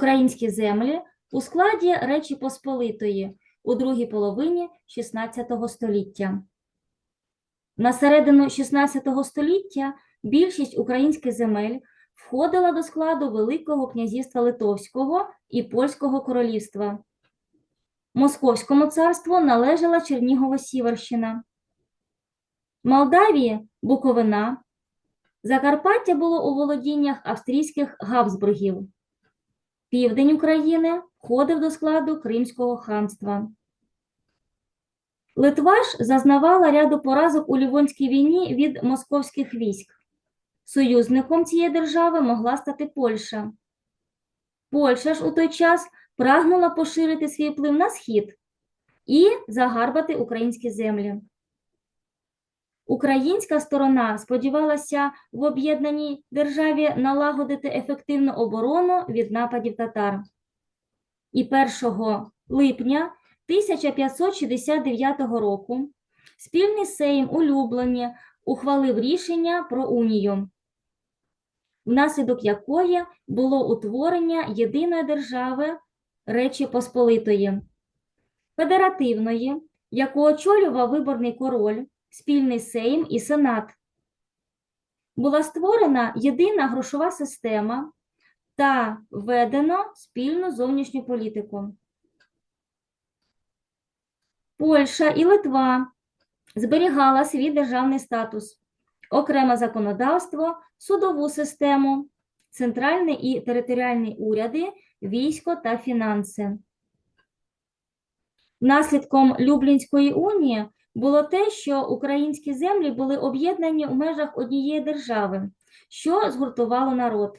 українські землі у складі Речі Посполитої у другій половині XVI століття. На середину XVI століття більшість українських земель входила до складу Великого князівства Литовського і Польського королівства. Московському царству належала Чернігова-Сіверщина. Молдавії – Буковина. Закарпаття було у володіннях австрійських Габсбургів. Південь України входив до складу Кримського ханства. Литва ж зазнавала ряду поразок у Лівонській війні від московських військ. Союзником цієї держави могла стати Польща. Польща ж у той час прагнула поширити свій вплив на схід і загарбати українські землі. Українська сторона сподівалася в об'єднаній державі налагодити ефективну оборону від нападів татар. І 1 липня 1569 року спільний Сейм у Люблені ухвалив рішення про унію, внаслідок якої було утворення єдиної держави Речі Посполитої, федеративної, яку очолював виборний король, спільний Сейм і Сенат. Була створена єдина грошова система та введено спільну зовнішню політику. Польща і Литва зберігала свій державний статус, окреме законодавство, судову систему, центральний і територіальні уряди, військо та фінанси. Наслідком Люблінської унії було те, що українські землі були об'єднані у межах однієї держави, що згуртувало народ.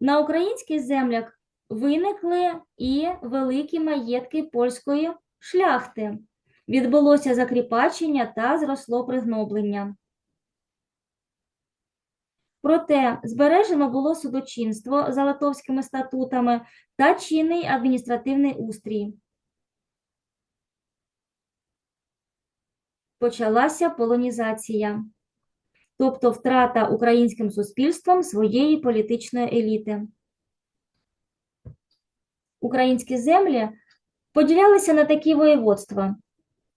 На українських землях виникли і великі маєтки польської шляхти. Відбулося закріпачення та зросло пригноблення. Проте збережено було судочинство за литовськими статутами та чинний адміністративний устрій. Почалася полонізація, тобто втрата українським суспільством своєї політичної еліти. Українські землі поділялися на такі воєводства: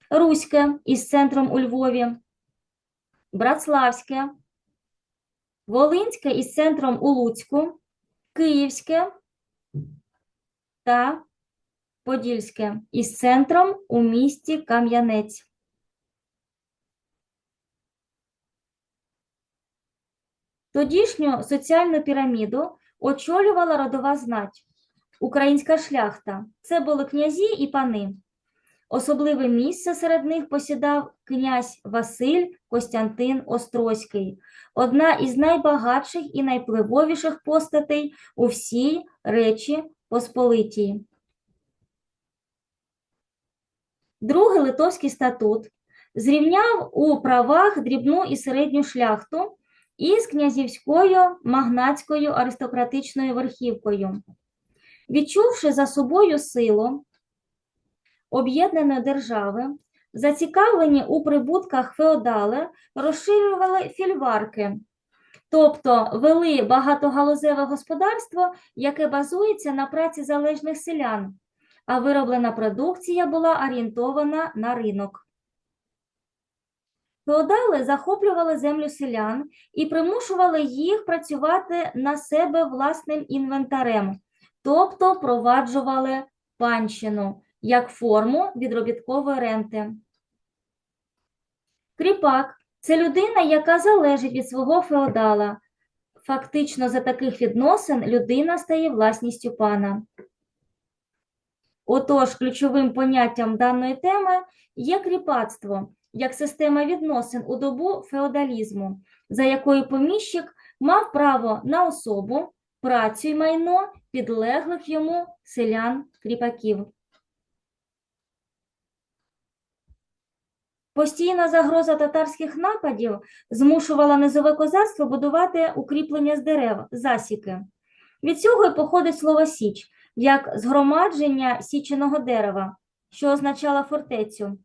Руське із центром у Львові, Братславське, Волинське із центром у Луцьку, Київське та Подільське із центром у місті Кам'янець. Тодішню соціальну піраміду очолювала родова знать, українська шляхта. Це були князі і пани. Особливе місце серед них посідав князь Василь Костянтин Острозький, одна із найбагатших і найпливовіших постатей у всій Речі Посполитій. Другий Литовський статут зрівняв у правах дрібну і середню шляхту із князівською магнатською аристократичною верхівкою. Відчувши за собою силу об'єднаної держави, зацікавлені у прибутках феодали розширювали фільварки, тобто вели багатогалузеве господарство, яке базується на праці залежних селян, а вироблена продукція була орієнтована на ринок. Феодали захоплювали землю селян і примушували їх працювати на себе власним інвентарем, тобто проваджували панщину як форму відробіткової ренти. Кріпак це людина, яка залежить від свого феодала. Фактично, за таких відносин людина стає власністю пана. Отож, ключовим поняттям даної теми є кріпацтво як система відносин у добу феодалізму, за якою поміщик мав право на особу, працю й майно підлеглих йому селян-кріпаків. Постійна загроза татарських нападів змушувала низове козацтво будувати укріплення з дерев, засіки. Від цього й походить слово Січ, як згромадження січеного дерева, що означало фортецю.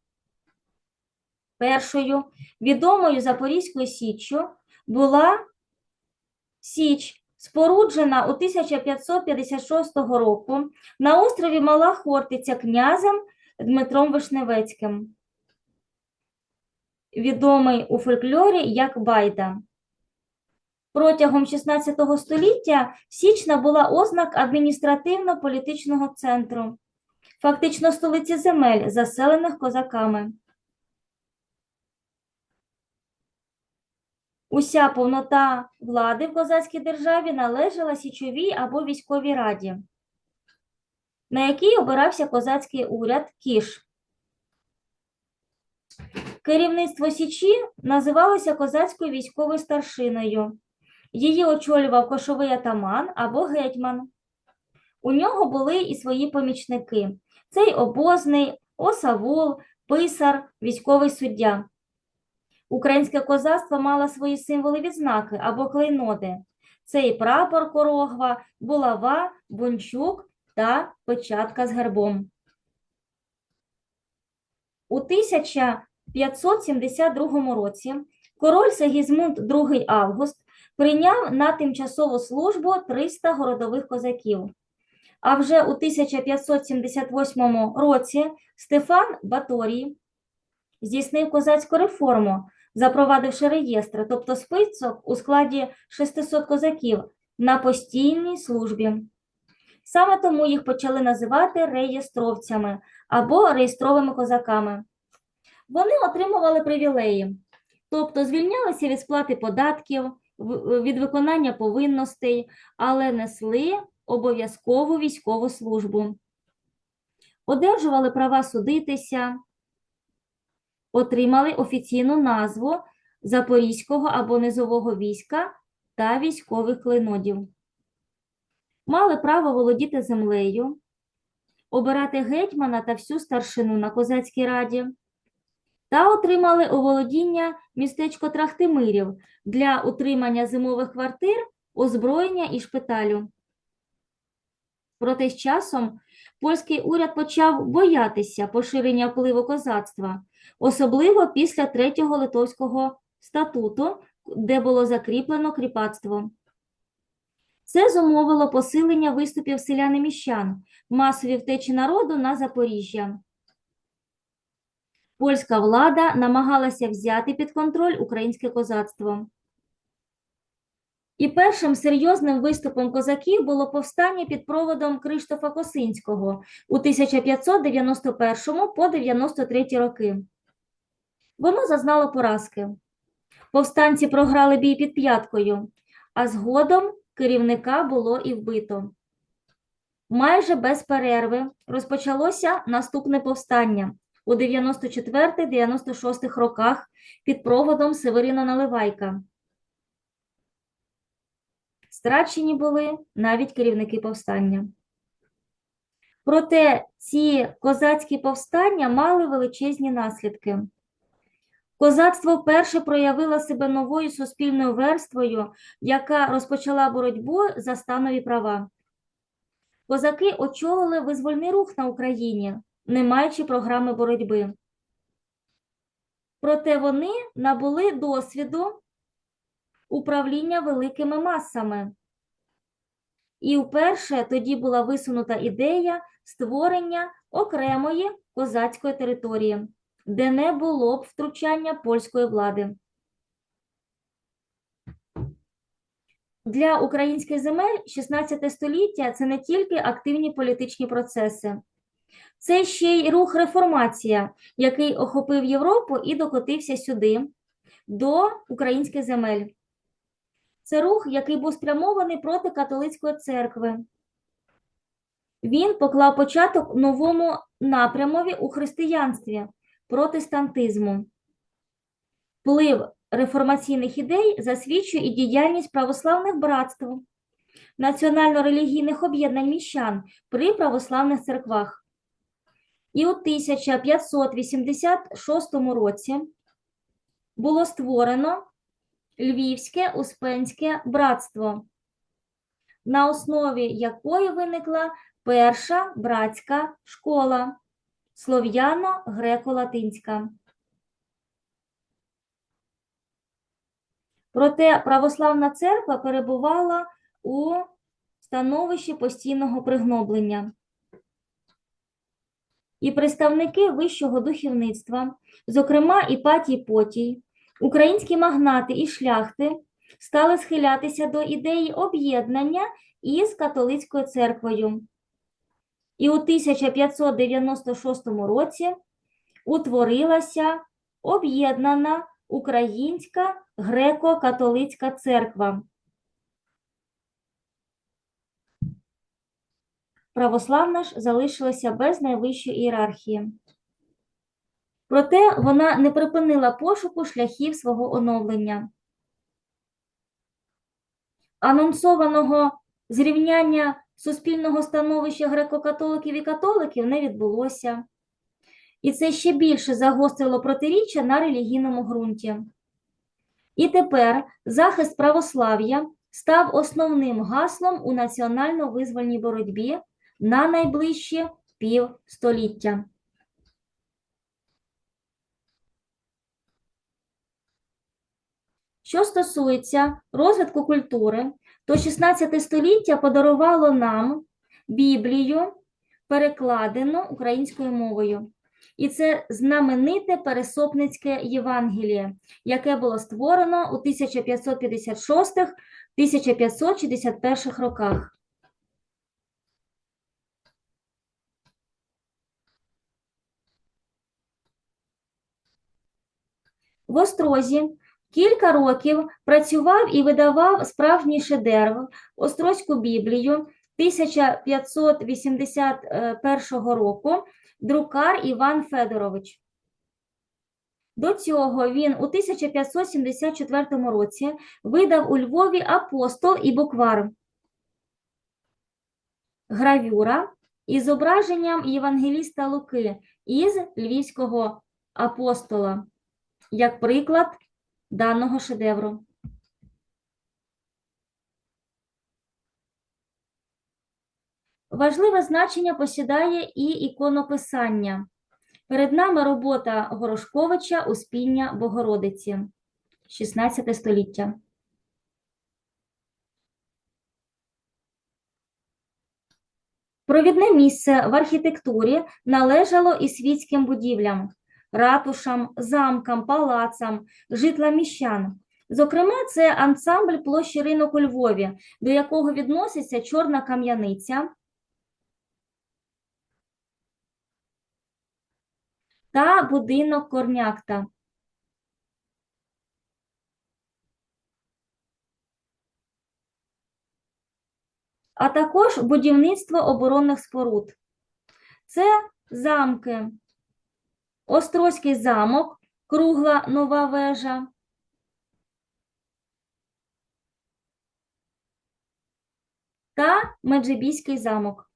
Першою відомою Запорізькою Січчю була Січ споруджена у 1556 року на острові Мала Хортиця князем Дмитром Вишневецьким, відомий у фольклорі як Байда. Протягом XVI століття Січна була ознак адміністративно-політичного центру, фактично столиці земель, заселених козаками. Уся повнота влади в козацькій державі належала січовій або військовій раді, на якій обирався козацький уряд Кіш. Керівництво Січі називалося козацькою військовою старшиною. Її очолював кошовий атаман або гетьман. У нього були і свої помічники: цей обозний, осавул, писар, військовий суддя. Українське козацтво мало свої символи відзнаки або клейноди. Це і прапор корогва, булава, бунчук та печатка з гербом. У 1572 році король Сигізмунд II Август прийняв на тимчасову службу 300 городових козаків. А вже у 1578 році Стефан Баторій здійснив козацьку реформу, запровадивши реєстри, тобто список у складі 600 козаків на постійній службі. Саме тому їх почали називати реєстровцями або реєстровими козаками. Вони отримували привілеї, тобто звільнялися від сплати податків, від виконання повинностей, але несли обов'язкову військову службу. Одержували права судитися, отримали офіційну назву Запорізького або низового війська та військових клейнодів. Мали право володіти землею, обирати гетьмана та всю старшину на козацькій раді, та отримали у володіння містечко Трахтимирів для утримання зимових квартир, озброєння і шпиталю. Проте з часом польський уряд почав боятися поширення впливу козацтва, особливо після третього литовського статуту, де було закріплено кріпацтво. Це зумовило посилення виступів селян і міщан, масові втечі народу на Запоріжжя. Польська влада намагалася взяти під контроль українське козацтво. І першим серйозним виступом козаків було повстання під проводом Криштофа Косинського у 1591 по 93 роки. Воно зазнало поразки. Повстанці програли бій під п'яткою, а згодом керівника було і вбито. Майже без перерви розпочалося наступне повстання у 94-96 роках під проводом Северина Наливайка. Страчені були навіть керівники повстання. Проте ці козацькі повстання мали величезні наслідки. Козацтво вперше проявило себе новою суспільною верствою, яка розпочала боротьбу за станові права. Козаки очолили визвольний рух на Україні, не маючи програми боротьби. Проте вони набули досвіду управління великими масами. І вперше тоді була висунута ідея створення окремої козацької території, де не було б втручання польської влади. Для українських земель 16 століття це не тільки активні політичні процеси, це ще й рух реформація, який охопив Європу і докотився сюди, до українських земель. Це рух, який був спрямований проти католицької церкви. Він поклав початок новому напрямові у християнстві протестантизму. Вплив реформаційних ідей засвідчує і діяльність православних братств, національно-релігійних об'єднань міщан при православних церквах. І у 1586 році було створено Львівське Успенське братство, на основі якої виникла перша братська школа слов'яно-греко-латинська. Проте православна церква перебувала у становищі постійного пригноблення. І представники вищого духовництва, зокрема Іпатій Потій, українські магнати і шляхти, стали схилятися до ідеї об'єднання із католицькою церквою. І у 1596 році утворилася об'єднана Українська греко-католицька церква. Православна ж залишилася без найвищої ієрархії. Проте вона не припинила пошуку шляхів свого оновлення. Анонсованого зрівняння суспільного становища греко-католиків і католиків не відбулося. І це ще більше загострило протиріччя на релігійному ґрунті. І тепер захист православ'я став основним гаслом у національно-визвольній боротьбі на найближчі півстоліття. Що стосується розвитку культури, то 16 століття подарувало нам Біблію, перекладену українською мовою. І це знамените Пересопницьке Євангеліє, яке було створено у 1556-1561 роках. В Острозі кілька років працював і видавав справжній шедевр Острозьку Біблію 1581 року друкар Іван Федорович. До цього він у 1574 році видав у Львові апостол і буквар. Гравюра із зображенням Євангеліста Луки із Львівського апостола, як приклад даного шедевру. Важливе значення посідає і іконописання. Перед нами робота Горошковича Успіння Богородиці, 16 століття. Провідне місце в архітектурі належало і світським будівлям, ратушам, замкам, палацам, житлам міщан. Зокрема, це ансамбль площі ринок у Львові, до якого відноситься чорна кам'яниця, та будинок Корнякта. А також будівництво оборонних споруд. Це замки. Острозький замок, кругла нова вежа. Та Меджибійський замок.